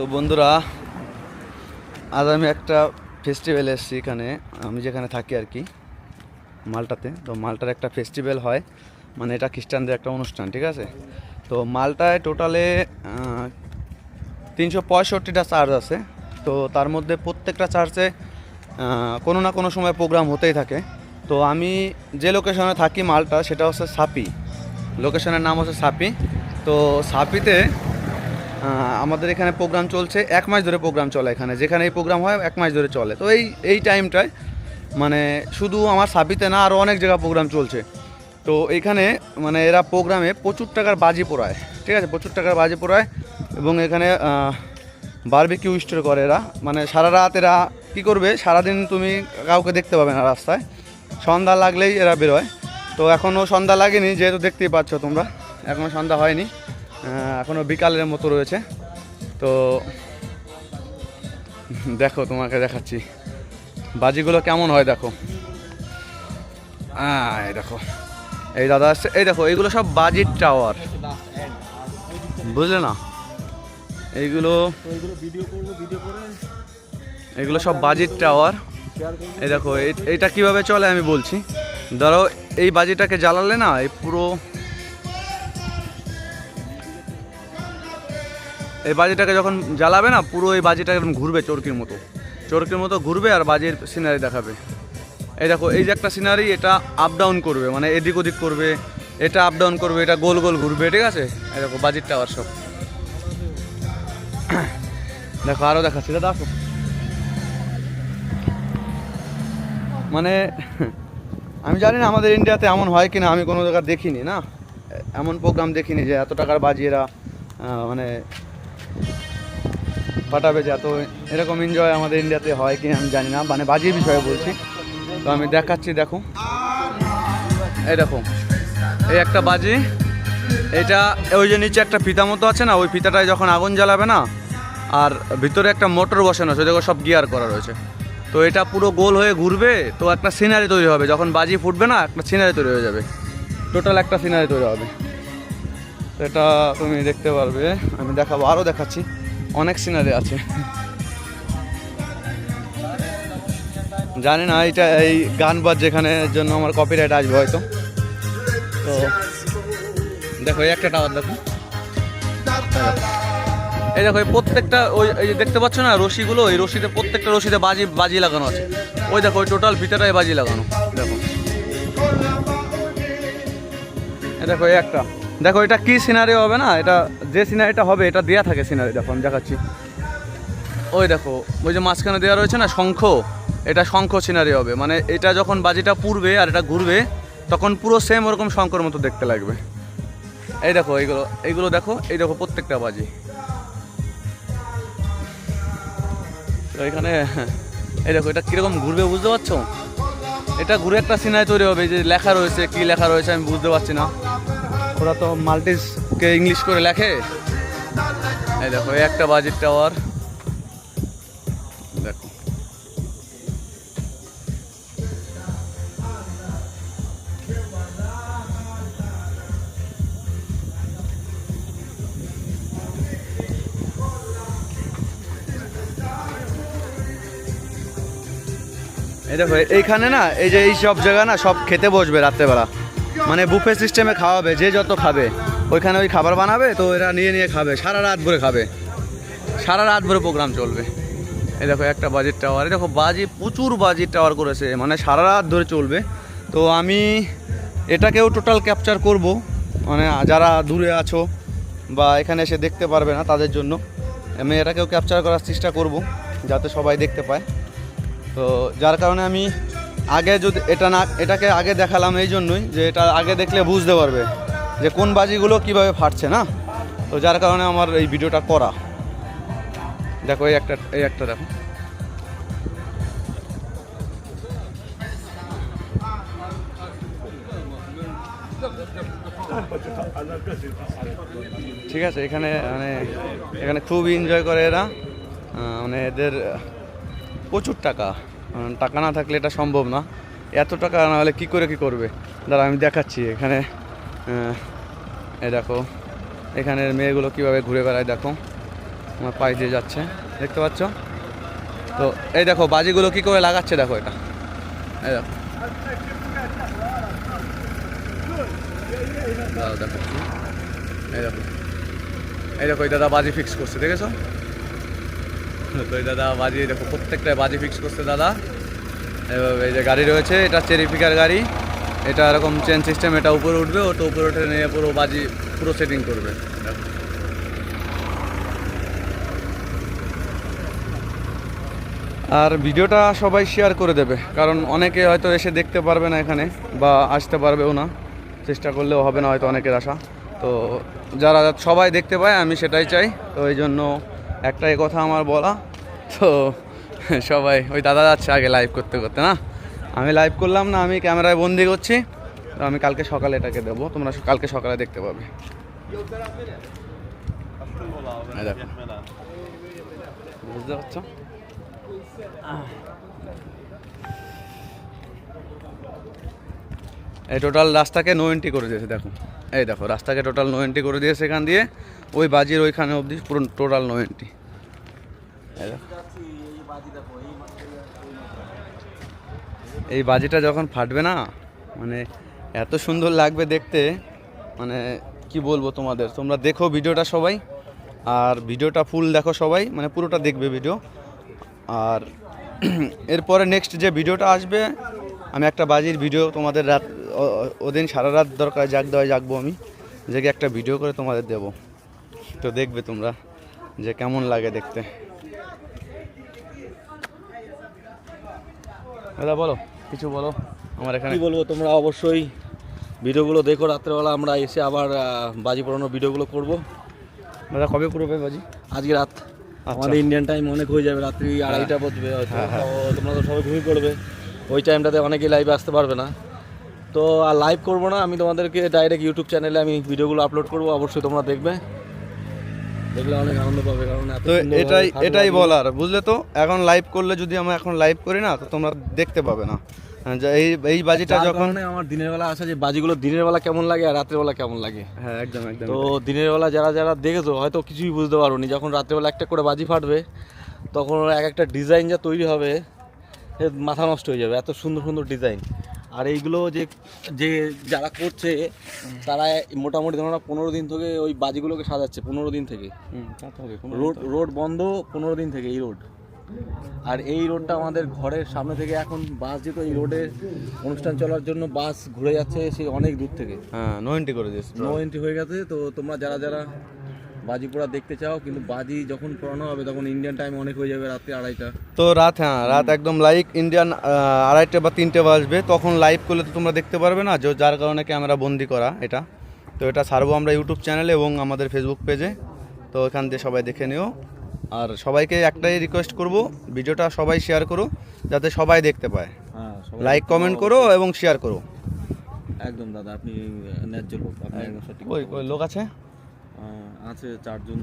তো বন্ধুরা, আজ আমি একটা ফেস্টিভ্যালে এসেছি এখানে। আমি যেখানে থাকি আর কি, মালটাতে। তো মালটার একটা ফেস্টিভ্যাল হয় মানে এটা খ্রিস্টানদের একটা অনুষ্ঠান, ঠিক আছে? তো মালটায় টোটালে তিনশো পঁয়ষট্টিটা চার্জ আছে। তো তার মধ্যে প্রত্যেকটা চার্চে কোনো না কোনো সময় প্রোগ্রাম হতেই থাকে। তো আমি যে লোকেশনে থাকি মালটা, সেটা হচ্ছে সাপি। লোকেশনের নাম হচ্ছে সাপি। তো সাপিতে আমাদের এখানে প্রোগ্রাম চলছে, এক মাস ধরে প্রোগ্রাম চলে এখানে। যেখানে এই প্রোগ্রাম হয়, এক মাস ধরে চলে। তো এই এই টাইমটায় মানে শুধু আমার সাবিতে না আরও অনেক জায়গায় প্রোগ্রাম চলছে। তো এইখানে মানে এরা প্রোগ্রামে প্রচুর টাকার বাজি পোড়ায়। ঠিক আছে? প্রচুর টাকার বাজি পোড়ায় এবং এখানে বারবিকিউ স্টোর করে এরা। মানে সারা রাত এরা কী করবে? সারাদিন তুমি কাউকে দেখতে পাবে না রাস্তায়। সন্ধ্যা লাগলেই এরা বেরোয়। তো এখনও সন্ধ্যা লাগেনি, যেহেতু দেখতেই পাচ্ছ তোমরা। এখনও সন্ধ্যা হয়নি। এখনও বিকালের মতো রয়েছে। তো দেখো তোমাকে দেখাচ্ছি। বাজিগুলো কেমন হয় দেখো। এই দেখো। এই দাদা আসছে। এই দেখো, এইগুলো সব বাজির টাওয়ার। বুঝলে না? এইগুলো এগুলো সব বাজির টাওয়ার। এই দেখো, এই- এইটা কীভাবে চলে আমি বলছি। ধরো এই বাজিটাকে জ্বালালে না, এই পুরো এই বাজিটাকে যখন জ্বালাবে না, পুরো এই বাজিটা একদম ঘুরবে চরকির মতো। চরকির মতো ঘুরবে আর বাজির সিনারি দেখাবে। এই দেখো, এই যে একটা সিনারি এটা আপ ডাউন করবে মানে এদিক ওদিক করবে, এটা আপ ডাউন করবে, এটা গোল গোল ঘুরবে, ঠিক আছে? এই দেখো, বাজির টাওয়ার সব। দেখো আরও দেখাচ্ছি, দাদা, আসো। মানে আমি জানি না আমাদের ইন্ডিয়াতে এমন হয় কিনা, আমি কোনো জায়গায় দেখিনি, না? এমন প্রোগ্রাম দেখিনি যে এত টাকার বাজি এরা মানে ফাটাবে যে। এত এরকম এনজয় আমাদের ইন্ডিয়াতে হয় কি আমি জানি না মানে বাজির বিষয়ে বলছি। তো আমি দেখাচ্ছি, দেখো। এই দেখো, এই একটা বাজি এটা ওই যে নিচে একটা ফিতা মতো আছে না, ওই ফিতাটায় যখন আগুন জ্বালাবে না, আর ভিতরে একটা মোটর বসানো আছে দেখো সব গিয়ার করা রয়েছে। তো এটা পুরো গোল হয়ে ঘুরবে, তো একটা সিনারি তৈরি হবে। যখন বাজি ফুটবে না, একটা সিনারি তৈরি হয়ে যাবে। টোটাল একটা সিনারি তৈরি হবে। এটা তুমি দেখতে পারবে। আমি দেখাবো আরও দেখাচ্ছি। অনেক সিনারি আছে। জানি না এটা এই গান বাজ যেখানে জন্য আমার কপিরাইট আসবে হয়তো। তো দেখো, এই একটা টাওয়ার দেখো। এই দেখো প্রত্যেকটা ওই, এই দেখতে পাচ্ছ না, রশিগুলো, এই রশিতে প্রত্যেকটা রশিতে বাজি বাজি লাগানো আছে। ওই দেখো, ওই টোটাল ভিতরটাই বাজি লাগানো। দেখো। দেখো একটা। দেখো, এটা কি সিনারি হবে না? এটা যে সিনারিটা হবে, এটা দেওয়া থাকে সিনারি দেখো আমি দেখাচ্ছি। ওই দেখো, ওই যে মাঝখানে দেওয়া রয়েছে না, শঙ্খ? এটা শঙ্খ সিনারি হবে। মানে এটা যখন বাজিটা পুড়বে আর এটা ঘুরবে, তখন পুরো সেম ওরকম শঙ্কর মতো দেখতে লাগবে। এই দেখো, এইগুলো এইগুলো দেখো, এই দেখো প্রত্যেকটা বাজি। এখানে, এই দেখো, এটা কীরকম ঘুরবে বুঝতে পারছ? এটা ঘুরে একটা সিনারি তৈরি হবে যে লেখা রয়েছে, কি লেখা রয়েছে আমি বুঝতে পারছি না। ওরা তো মাল্টিসকে ইংলিশ করে লেখে। এই দেখো একটা বাজির টাওয়ার। দেখো। এই দেখো, এইখানে না, এই যে এই সব জায়গা না, সব খেতে বসবে রাত্রেবেলা। মানে বুফে সিস্টেমে খাওয়াবে, যে যত খাবে। ওইখানে ওই খাবার বানাবে, তো এরা নিয়ে নিয়ে খাবে, সারা রাত ভরে খাবে। সারা রাত ভরে প্রোগ্রাম চলবে। এই দেখো, একটা বাজির টাওয়ার এই দেখো, বাজি, প্রচুর বাজির টাওয়ার করেছে মানে সারা রাত ধরে চলবে। তো আমি এটাকেও টোটাল ক্যাপচার করব মানে যারা দূরে আছো বা এখানে এসে দেখতে পারবে না তাদের জন্য, আমি এটাকেও ক্যাপচার করার চেষ্টা করব, যাতে সবাই দেখতে পায়। তো যার কারণে আমি আগে যদি এটা না, এটাকে আগে দেখালাম এই জন্যই যে এটা আগে দেখলে বুঝতে পারবে যে কোন বাজিগুলো কীভাবে ফাটছে, না? তো যার কারণে আমার এই ভিডিওটা করা। দেখো, এই একটা এই একটা দেখো। ঠিক আছে, এখানে মানে এখানে খুব এনজয় করে এরা। মানে এদের প্রচুর টাকা। টাকা না থাকলে এটা সম্ভব না। এত টাকা না হলে কী করে কী করবে? দাঁড়া, আমি দেখাচ্ছি এখানে। এই দেখো, এখানের মেয়েগুলো কীভাবে ঘুরে বেড়ায় দেখো। আমার পাশ দিয়ে যাচ্ছে, দেখতে পাচ্ছ? তো এই দেখো, বাজিগুলো কি করে লাগাচ্ছে দেখো এটা। এই দেখো। দেখো এই দেখো। এই দেখো, এই দাদা বাজি ফিক্স করছে, দেখেছ? তো দাদা বাজি দেখো প্রত্যেকটা বাজি ফিক্স করছে দাদা। এভাবে এই যে গাড়ি রয়েছে, এটা চেরিফিকার গাড়ি। এটা এরকম চেন সিস্টেম এটা উপরে উঠবে ওটা উপরে উঠে নিয়ে পুরো বাজি, পুরো সেটিং করবে। আর ভিডিওটা সবাই শেয়ার করে দেবে, কারণ অনেকে হয়তো এসে দেখতে পারবে না এখানে, বা আসতে পারবেও না। চেষ্টা করলেও হবে না হয়তো অনেকের আশা। তো যারা সবাই দেখতে পায়, আমি সেটাই চাই। তো এই জন্য একটাই কথা আমার বলা, তো সবাই ওই দাদা যাচ্ছে আগে লাইভ করতে করতে, না? আমি লাইভ করলাম না, আমি ক্যামেরায় বন্দি করছি, তো আমি কালকে সকালে এটাকে দেবো, তোমরা কালকে সকালে দেখতে পাবে। বুঝতে এই টোটাল রাস্তাকে নো এন্ট্রি করে দিয়েছে, দেখো। এই দেখো, রাস্তাকে টোটাল নো এন্ট্রি করে দিয়েছে এখান দিয়ে। ওই বাজির ওইখানে অবধি পুরো টোটাল নো এন্ট্রি এই বাজিটা যখন ফাটবে না মানে এত সুন্দর লাগবে দেখতে মানে কি বলব তোমাদের, তোমরা দেখো ভিডিওটা সবাই, আর ভিডিওটা ফুল দেখো সবাই মানে পুরোটা দেখবে ভিডিও আর এরপরে নেক্সট যে ভিডিওটা আসবে আমি একটা বাজির ভিডিও তোমাদের রাত ওদিন সারা রাত দরকার জাগ দেওয়ায় জাগবো আমি। জেগে একটা ভিডিও করে তোমাদের দেব। তো দেখবে তোমরা যে কেমন লাগে দেখতে। দাদা বলো কিছু বলো আমার এখানে। কি বলব তোমরা অবশ্যই ভিডিওগুলো দেখো রাত্রেবেলা আমরা এসে আবার বাজি পড়ানোর ভিডিওগুলো করব। দাদা কবে করবে বাজি? আজকে রাত। আমাদের ইন্ডিয়ান টাইম অনেক হয়ে যাবে রাত্রি আড়াইটা বাজবে হয়তো। তো তোমরা তো সবাই ঘুমিয়ে পড়বে। ওই টাইমটাতে অনেকেই লাইভে আসতে পারবে না। তো আর লাইভ করব না আমি তোমাদেরকে ডাইরেক্ট ইউটিউব চ্যানেলে আমি ভিডিওগুলো আপলোড করব অবশ্যই তোমরা দেখবে। দেখলে অনেক আনন্দ পাবে কারণ তো এটাই এটাই। বলার বুঝলে তো? এখন লাইভ করলে যদি আমরা এখন লাইভ করি না তো তোমরা দেখতে পাবে না। যে এই এই বাজিটা যখন আমার দিনের বেলা আসা যে বাজিগুলো দিনের বেলা কেমন লাগে আর রাত্রের বেলা কেমন লাগে? হ্যাঁ একদম একদম তো দিনের বেলা যারা যারা দেখেছ হয়তো কিছুই বুঝতে পারোনি। যখন রাত্রেবেলা একটা করে বাজি ফাটবে তখন এক একটা ডিজাইন যা তৈরি হবে মাথা নষ্ট হয়ে যাবে এত সুন্দর সুন্দর ডিজাইন আর এইগুলো যে যে যারা করছে তারা মোটামুটি ধরো না পনেরো দিন থেকে ওই বাজিগুলোকে সাজাচ্ছে পনেরো দিন থেকে। রোড রোড বন্ধ পনেরো দিন থেকে এই রোড। আর এই রোডটা আমাদের ঘরের সামনে থেকে এখন বাস যেত এই রোডে অনুষ্ঠান চলার জন্য বাস ঘুরে যাচ্ছে সেই অনেক দূর থেকে। হ্যাঁ নো এন্ট্রি করে দিয়েছে। নো এন্ট্রি হয়ে গেছে তো তোমরা যারা যারা বাজি পোড়া দেখতে চাও কিন্তু বাজি যখন পড়ানো হবে তখন ইন্ডিয়ান টাইম অনেক হয়ে যাবে রাত্রি আড়াইটা। তো রাত হ্যাঁ রাত একদম লাইক ইন্ডিয়ান আড়াইটে বা তিনটে বাজবে তখন লাইভ করলে তো তোমরা দেখতে পারবে না যে যার কারণে ক্যামেরা বন্দি করা এটা। তো এটা ছাড়বো আমরা ইউটিউব চ্যানেলে এবং আমাদের ফেসবুক পেজে তো এখান দিয়ে সবাই দেখে নিও। আর সবাইকে একটাই রিকোয়েস্ট করব ভিডিওটা সবাই শেয়ার করো যাতে সবাই দেখতে পায়। হ্যাঁ লাইক কমেন্ট করো এবং শেয়ার করো। একদম দাদা আপনি ন্যায্য লোক আপনি একদম সঠিক ওই কথা লোক আছে। আহ, আছে চারজন